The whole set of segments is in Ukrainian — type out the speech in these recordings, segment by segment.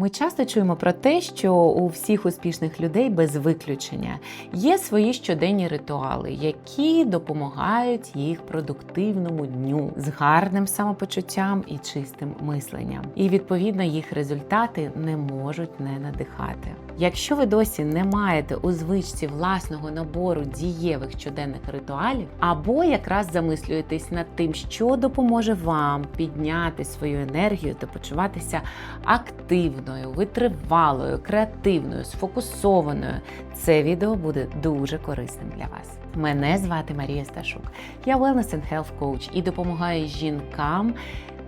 Ми часто чуємо про те, що у всіх успішних людей без виключення є свої щоденні ритуали, які допомагають їх продуктивному дню з гарним самопочуттям і чистим мисленням. І відповідно їх результати не можуть не надихати. Якщо ви досі не маєте у звичці власного набору дієвих щоденних ритуалів, або якраз замислюєтесь над тим, що допоможе вам підняти свою енергію та почуватися активною, витривалою, креативною, сфокусованою, це відео буде дуже корисним для вас. Мене звати Марія Сташук. Я Wellness and Health Coach і допомагаю жінкам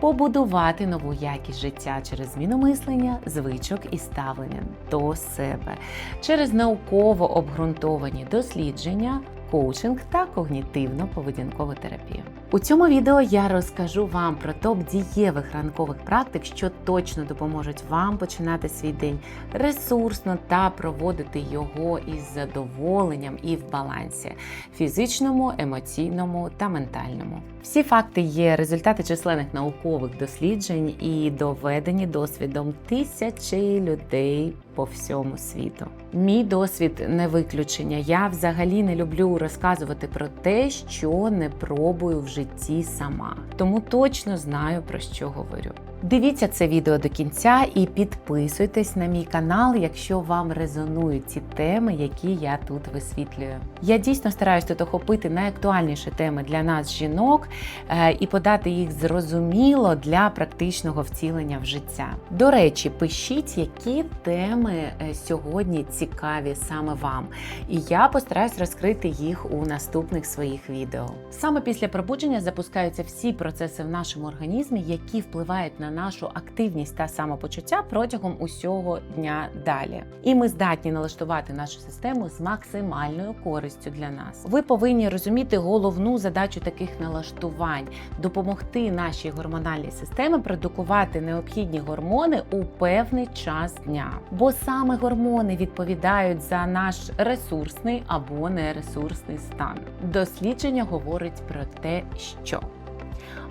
побудувати нову якість життя через зміну мислення, звичок і ставлення до себе, через науково обґрунтовані дослідження. Коучинг та когнітивно-поведінкову терапію. У цьому відео я розкажу вам про топ дієвих ранкових практик, що точно допоможуть вам починати свій день ресурсно та проводити його із задоволенням і в балансі фізичному, емоційному та ментальному. Всі факти є результати численних наукових досліджень і доведені досвідом тисячі людей по всьому світу. Мій досвід не виключення. Я взагалі не люблю розказувати про те, що не пробую в житті сама, тому точно знаю про що говорю. Дивіться це відео до кінця і підписуйтесь на мій канал, якщо вам резонують ці теми, які я тут висвітлюю. Я дійсно стараюсь тут охопити найактуальніші теми для нас, жінок, е, і подати їх зрозуміло для практичного втілення в життя. До речі, пишіть, які теми е, сьогодні цікаві саме вам, і я постараюсь розкрити їх у наступних своїх відео. Саме після пробудження запускаються всі процеси в нашому організмі, які впливають на нашу активність та самопочуття протягом усього дня далі. І ми здатні налаштувати нашу систему з максимальною користю для нас. Ви повинні розуміти головну задачу таких налаштувань допомогти нашій гормональній системі продукувати необхідні гормони у певний час дня. Бо саме гормони відповідають за наш ресурсний або нересурсний стан. Дослідження говорить про те, що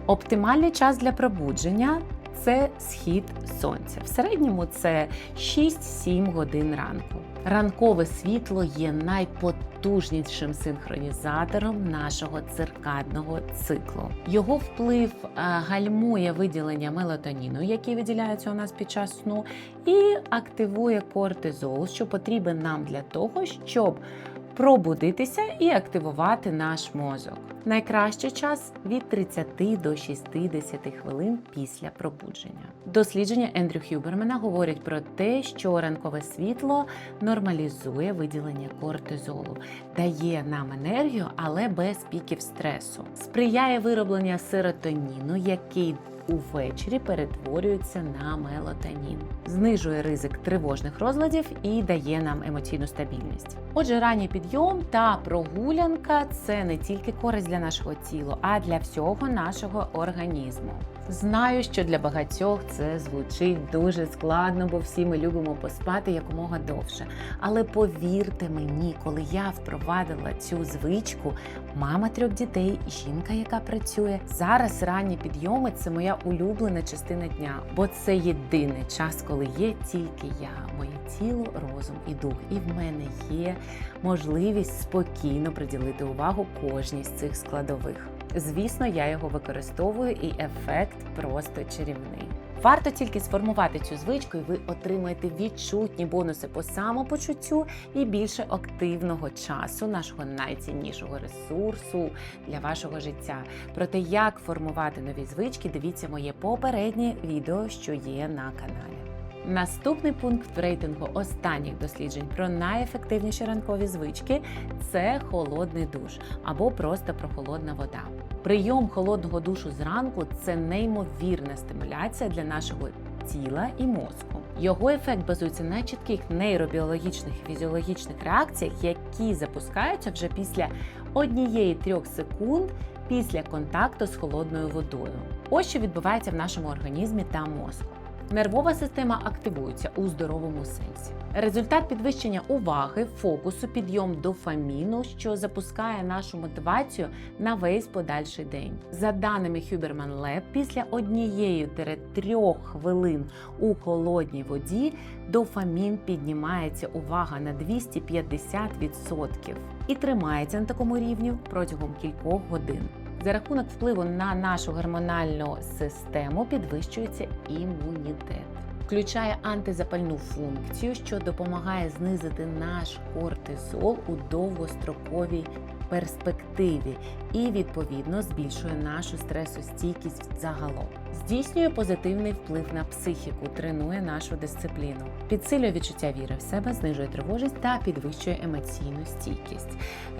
оптимальний час для пробудження це схід сонця. В середньому це 6-7 годин ранку. Ранкове світло є найпотужнішим синхронізатором нашого циркадного циклу. Його вплив е, гальмує виділення мелатоніну, який виділяється у нас під час сну, і активує кортизол, що потрібен нам для того, щоб пробудитися і активувати наш мозок. Найкращий час від 30 до 60 хвилин після пробудження. Дослідження Ендрю Хюбермена говорять про те, що ранкове світло нормалізує виділення кортизолу, дає нам енергію, але без піків стресу, сприяє виробленню серотоніну, який увечері перетворюється на мелатонін, знижує ризик тривожних розладів і дає нам емоційну стабільність. Отже, ранній підйом та прогулянка це не тільки користь для нашого тіла, а для всього нашого організму. Знаю, що для багатьох це звучить дуже складно, бо всі ми любимо поспати якомога довше. Але повірте мені, коли я впровадила цю звичку, мама трьох дітей, жінка, яка працює, зараз ранні підйоми це моя улюблена частина дня, бо це єдиний час, коли є тільки я, моє тіло, розум і дух. І в мене є можливість спокійно приділити увагу кожній з цих складових. Звісно, я його використовую, і ефект просто чарівний. Варто тільки сформувати цю звичку, і ви отримаєте відчутні бонуси по самопочуттю і більше активного часу, нашого найціннішого ресурсу для вашого життя. Про те, як формувати нові звички, дивіться моє попереднє відео, що є на каналі. Наступний пункт в рейтингу останніх досліджень про найефективніші ранкові звички це холодний душ або просто прохолодна вода. Прийом холодного душу зранку це неймовірна стимуляція для нашого тіла і мозку. Його ефект базується на чітких нейробіологічних і фізіологічних реакціях, які запускаються вже після однієї трьох секунд після контакту з холодною водою. Ось що відбувається в нашому організмі та мозку. Нервова система активується у здоровому сенсі. Результат підвищення уваги, фокусу, підйом дофаміну, що запускає нашу мотивацію на весь подальший день. За даними Huberman Lab, після однієї трьох хвилин у холодній воді дофамін піднімається увага на 250% і тримається на такому рівні протягом кількох годин. За рахунок впливу на нашу гормональну систему підвищується імунітет. Включає антизапальну функцію, що допомагає знизити наш кортизол у довгостроковій перспективі і відповідно збільшує нашу стресостійкість загалом. Здійснює позитивний вплив на психіку, тренує нашу дисципліну, підсилює відчуття віри в себе, знижує тривожність та підвищує емоційну стійкість.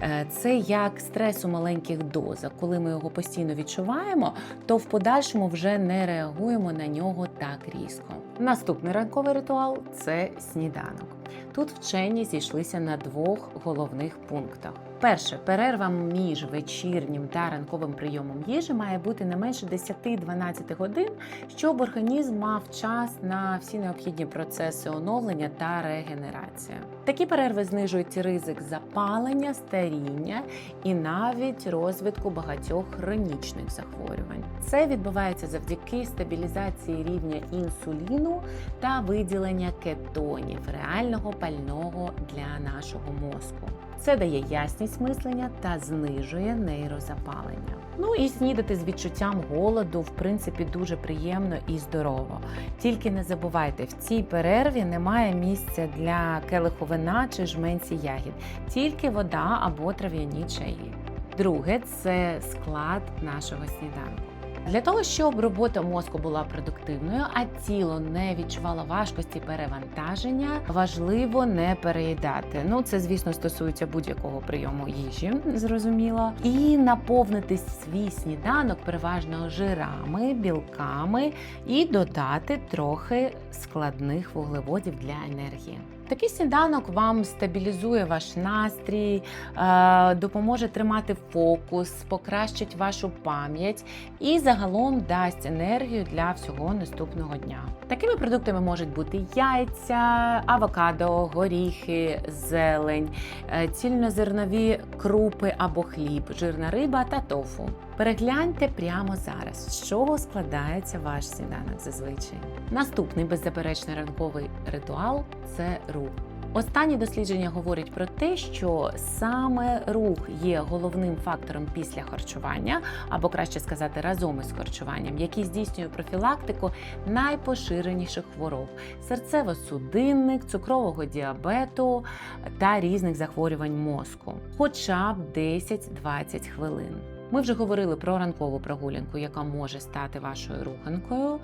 Е, Це як стрес у маленьких дозах. Коли ми його постійно відчуваємо, то в подальшому вже не реагуємо на нього так різко. Наступний ранковий ритуал це сніданок. Тут вчені зійшлися на двох головних пунктах. Перше, перерва між вечірнім та ранковим прийомом їжі має бути не менше 10-12 годин, щоб організм мав час на всі необхідні процеси оновлення та регенерації. Такі перерви знижують ризик запалення, старіння і навіть розвитку багатьох хронічних захворювань. Це відбувається завдяки стабілізації рівня інсуліну та виділення кетонів, реального пального для нашого мозку. Це дає ясність мислення та знижує нейрозапалення. Ну і снідати з відчуттям голоду, в принципі, дуже приємно і здорово. Тільки не забувайте, в цій перерві немає місця для келиху вина чи жменці ягід, тільки вода або трав'яні чаї. Друге це склад нашого сніданку. Для того, щоб робота мозку була продуктивною, а тіло не відчувало важкості перевантаження, важливо не переїдати. Ну це, звісно, стосується будь-якого прийому їжі, зрозуміло, і наповнити свій сніданок переважно жирами, білками і додати трохи складних вуглеводів для енергії. Такий сніданок вам стабілізує ваш настрій, е, допоможе тримати фокус, покращить вашу пам'ять і загалом дасть енергію для всього наступного дня. Такими продуктами можуть бути яйця, авокадо, горіхи, зелень, е, цільнозернові крупи або хліб, жирна риба та тофу. Перегляньте прямо зараз, з чого складається ваш сніданок зазвичай. Наступний беззаперечний ранковий ритуал це рух. Останні дослідження говорять про те, що саме рух є головним фактором після харчування, або краще сказати, разом із харчуванням, який здійснює профілактику найпоширеніших хвороб серцево-судинних, цукрового діабету та різних захворювань мозку, хоча б 10-20 хвилин. Ми вже говорили про ранкову прогулянку, яка може стати вашою руханкою.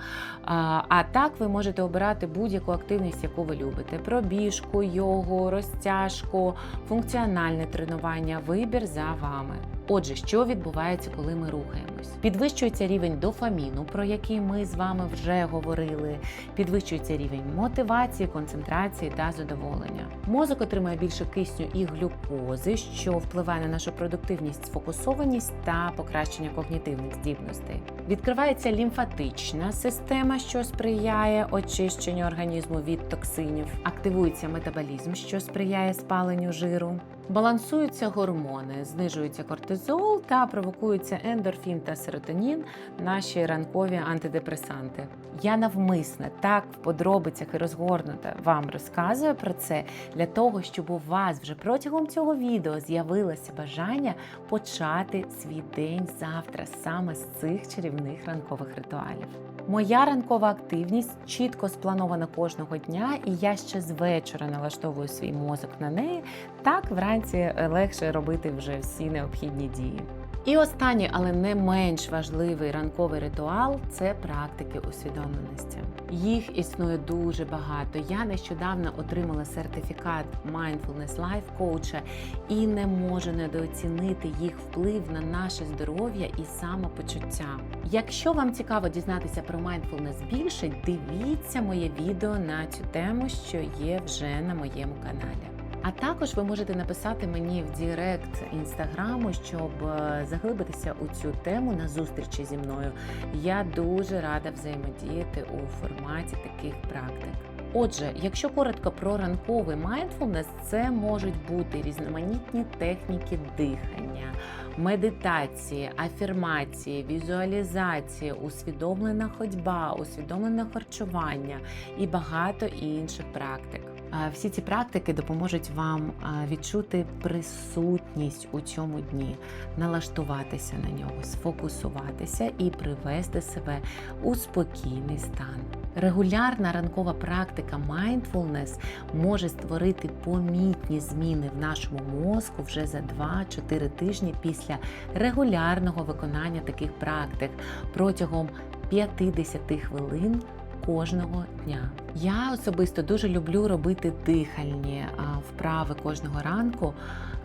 А, так ви можете обирати будь-яку активність, яку ви любите: пробіжку, йогу, розтяжку, функціональне тренування, вибір за вами. Отже, що відбувається, коли ми рухаємось? Підвищується рівень дофаміну, про який ми з вами вже говорили. Підвищується рівень мотивації, концентрації та задоволення. Мозок отримує більше кисню і глюкози, що впливає на нашу продуктивність, сфокусованість та покращення когнітивних здібностей. Відкривається лімфатична система, що сприяє очищенню організму від токсинів. Активується метаболізм, що сприяє спаленню жиру. Балансуються гормони, знижується кортизол та провокуються ендорфін та серотонін, наші ранкові антидепресанти. Я навмисне так в подробицях і розгорнуто вам розказую про це для того, щоб у вас вже протягом цього відео з'явилося бажання почати свій день завтра саме з цих чарівних ранкових ритуалів. Моя ранкова активність чітко спланована кожного дня, і я ще з вечора налаштовую свій мозок на неї. Так вранці легше робити вже всі необхідні дії. І останній, але не менш важливий ранковий ритуал це практики усвідомленості. Їх існує дуже багато. Я нещодавно отримала сертифікат Mindfulness Life Coach і не можу недооцінити їх вплив на наше здоров'я і самопочуття. Якщо вам цікаво дізнатися про mindfulness більше, дивіться моє відео на цю тему, що є вже на моєму каналі. А також ви можете написати мені в Дірект інстаграму, щоб е, заглибитися у цю тему на зустрічі зі мною. Я дуже рада взаємодіяти у форматі таких практик. Отже, якщо коротко про ранковий mindfulness, це можуть бути різноманітні техніки дихання, медитації, афірмації, візуалізації, усвідомлена ходьба, усвідомлене харчування і багато інших практик. Всі ці практики допоможуть вам відчути присутність у цьому дні, налаштуватися на нього, сфокусуватися і привести себе у спокійний стан. Регулярна ранкова практика mindfulness може створити помітні зміни в нашому мозку вже за 2-4 тижні після регулярного виконання таких практик протягом 50 хвилин кожного дня. Я особисто дуже люблю робити дихальні вправи кожного ранку.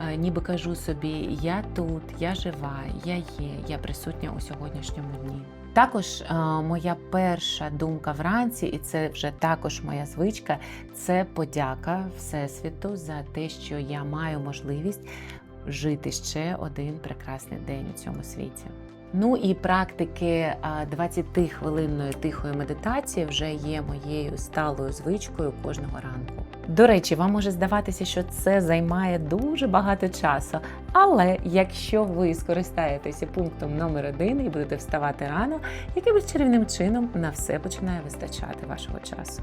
Е, Ніби кажу собі, я тут, я жива, я є, я присутня у сьогоднішньому дні. Також е, моя перша думка вранці, і це вже також моя звичка, це подяка Всесвіту за те, що я маю можливість жити ще один прекрасний день у цьому світі. Ну і практики 20-хвилинної тихої медитації вже є моєю сталою звичкою кожного ранку. До речі, вам може здаватися, що це займає дуже багато часу. Але якщо ви скористаєтеся пунктом номер один і будете вставати рано, якимось чарівним чином на все починає вистачати вашого часу.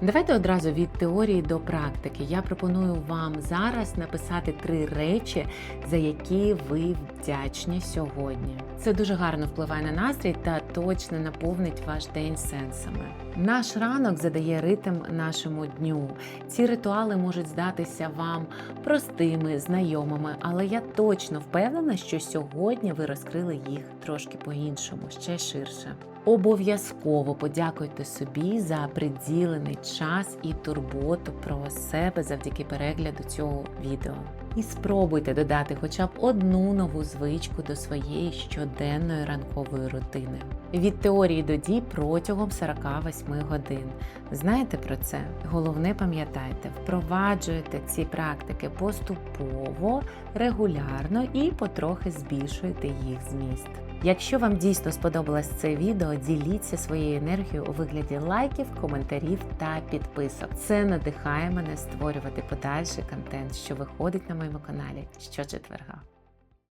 Давайте одразу від теорії до практики. Я пропоную вам зараз написати три речі, за які ви вдячні сьогодні. Це дуже гарно впливає на настрій та точно наповнить ваш день сенсами. Наш ранок задає ритм нашому дню. Ці ритуали можуть здатися вам простими, знайомими, але я точно впевнена, що сьогодні ви розкрили їх трошки по-іншому, ще ширше. Обов'язково подякуйте собі за приділений час і турботу про себе завдяки перегляду цього відео. І спробуйте додати хоча б одну нову звичку до своєї щоденної ранкової рутини. Від теорії до дій протягом 48 годин. Знаєте про це? Головне пам'ятайте, впроваджуйте ці практики поступово, регулярно і потрохи збільшуйте їх зміст. Якщо вам дійсно сподобалось це відео, діліться своєю енергією у вигляді лайків, коментарів та підписок. Це надихає мене створювати подальший контент, що виходить на моєму каналі щочетверга.